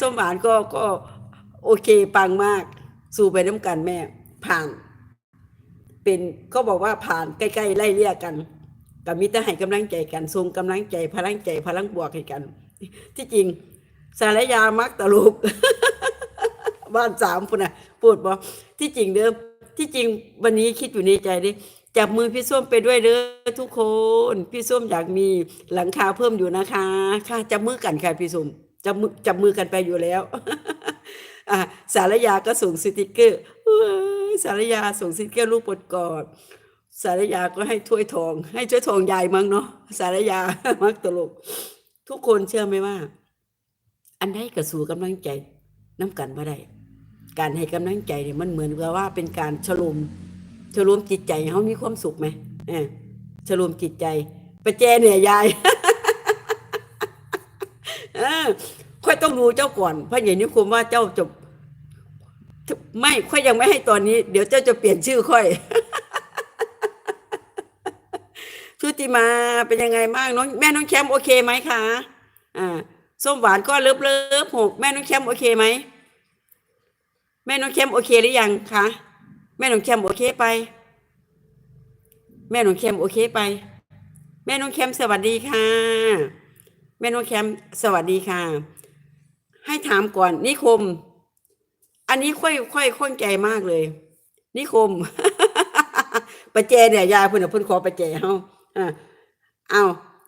ส้มหวานก็ก็โอเคปังมาก สู่ไปน้ำกันแม่ ผ่าน เป็นก็บอกว่าผ่านใกล้ๆไล่เลี่ยกันกับมิตรให้กำลังใจกันทรงกำลังใจพลังใจพลังบวกให้กัน ที่จริงสารยามักตลกบ้านสามพุ่นนะพูดบอกที่จริงเดิมที่จริงวันนี้คิดอยู่ในใจดิจับมือพี่ส้มไปด้วยเด้อทุกคน พี่ส้มอยากมีหลังคาเพิ่มอยู่นะคะ ค่ะจับมือกันค่ะพี่ส้ม จับมือจับมือกันไปอยู่แล้วอะสารยาก็ส่งสติกเกอร์สารยาส่งสติกเกอร์รูปปดกอดสารยาก็ให้ถ้วยทอง ให้ถ้วยทองใหญ่มั้งเนาะสารยามักตลก ทุกคนเชื่อไหมว่า อันใดกระสู่กำลังใจน้ำกันมาได้การให้กำลังใจเนี่ยมันเหมือนกับว่าเป็นการฉลุมฉลุมจิตใจเขามีความสุขไหมเออฉลุมจิตใจไปแจเนี่ยยาย ค่อยต้องรู้เจ้าก่อนเพราะอย่างนี้คุมว่าเจ้าจบ ไม่ค่อยยังไม่ให้ตอนนี้ เดี๋ยวเจ้าจะเปลี่ยนชื่อค่อยชุติมาเป็นยังไงบ้างน้องแม่น้องแชมป์โอเคไหมคะอ่าส้มหวานก็เลิฟเลิฟหกแม่น้องแชมป์โอเคไหมแม่น้องแชมป์โอเคหรือยังคะแม่น้องแชมป์โอเคไป แม่น้องแชมป์โอเคไป แม่น้องแชมป์สวัสดีค่ะ แม่น้อแชมสวัสดีค่ะ ให้ถามก่อน นิคม อันนี้ค่อยค่อยข้องใจมากเลย นิคมประแจเนี่ยยายเพิ่นเพิ่นขอประแจเฮาอ่าเอา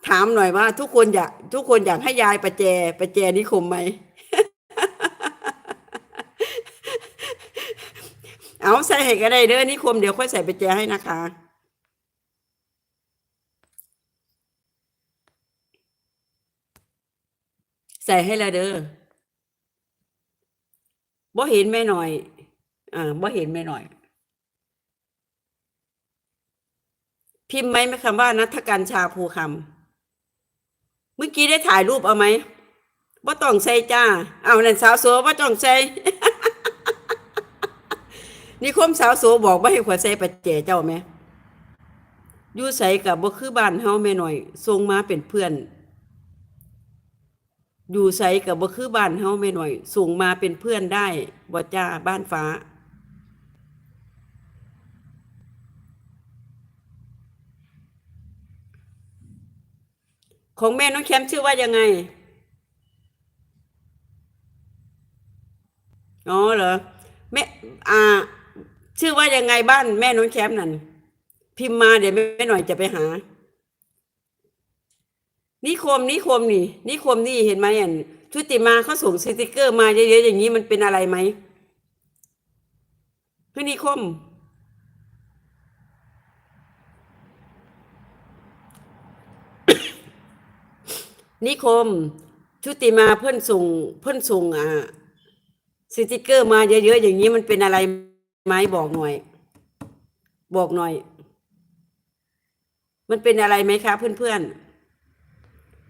ถามหน่อยว่า ทุกคนอยากทุกคนอยากให้ยายประแจประแจนิคมไหมเอาใส่ให้ก็ได้เด้อนิคมเดี๋ยวค่อยใส่ประแจให้นะคะ ใส่ให้และเด้อบ่เห็นแม่หน่อยอ่าบ่เห็นแม่หน่อย พิมพ์ไหมไหมคำว่านัทการชาภูคำเมื่อกี้ได้ถ่ายรูปเอาไหมว่าต้องใส่จ้า เอานั่นสาวโสว่าต้องใส่นี่คมสาวโสบอกว่าให้ขวดใส่ปัจเจเจ้าไหมยู่ใส่กับบ่คือบ้านเฮาแม่หน่อยส่งมาเป็นเพื่อน อยู่ใสกับบ่คือบ้านเฮาแม่หน่อยส่งมาเป็นเพื่อนได้บ่จ้าบ้านฟ้า ของแม่น้องแคมชื่อว่ายังไง อ๋อเหรอแม่อ่า ชื่อว่ายังไงบ้านแม่น้องแคมนั่นพิมพ์มาเดี๋ยวแม่หน่อยจะไปหา นิคมนิคมนี่นิคมนี่เห็นไหมอะชุติมาเขาส่งสติกเกอร์มาเยอะๆอย่างนี้มันเป็นอะไรไหมคือนิคม นิคม ชุติมาเพื่อนส่ง เพื่อนส่งอ่าสติกเกอร์มาเยอะๆอย่างนี้มันเป็นอะไรไหมบอกหน่อย บอกหน่อย มันเป็นอะไรไหมคะเพื่อนๆ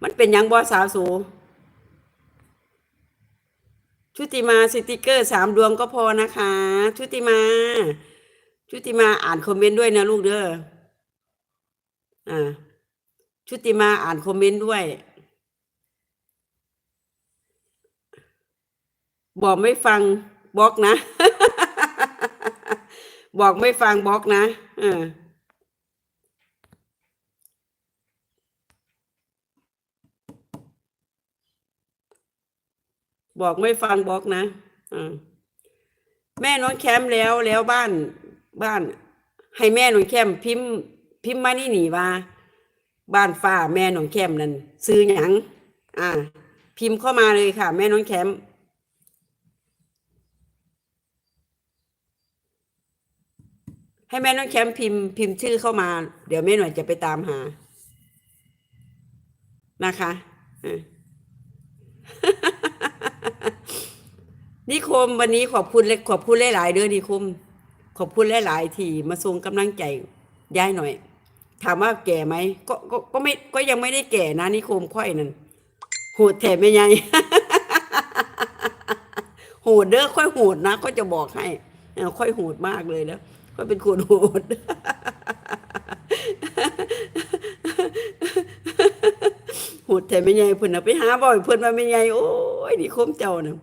มันเป็นยังบอสาวสูชุติมาสติกเกอร์สามดวงก็พอนะคะ ชุติมา ชุติมาอ่านคอมเมนต์ด้วยนะลูกเด้ออ่าชุติมาอ่านคอมเมนต์ด้วยบอกไม่ฟังบล็อกนะ บอกไม่ฟังบล็อกนะเออ บอกไม่ฟังบอกนะอ่าแม่น้องแคมป์แล้วแล้วบ้านบ้าน ให้แม่น้องแคมป์พิมพ์พิมพ์มานี่หนีว่า บ้านฟ้าแม่น้องแคมป์นั่นซื้อหยังอ่า พิมพ์เข้ามาเลยค่ะ แม่น้องแคมป์ให้แม่น้องแคมป์พิมพ์พิมพ์ชื่อเข้ามา เดี๋ยวแม่หน่อยจะไปตามหา นะคะอะ นิคมวันนี้ขอบคุณเล็กขอบคุณหลายๆเด้อนิคม ขอบคุณหลายๆที่มาส่งกำลังใจย้ายหน่อย ถามว่าแก่ไหมก็ก็ก็ไม่ก็ยังไม่ได้แก่นะนิคมค่อยนั่นโหดแถมไม่ไงโหดเด้อค่อยโหดนะก็จะบอกให้ค่อยโหดมากเลยแล้วค่อยเป็นคนโหดโหดแถมไม่ไงเพิ่นน่ะไปหาบ่อยเพิ่อนมาไม่ไงโอ้ยนี่คมเจ้าน่ะ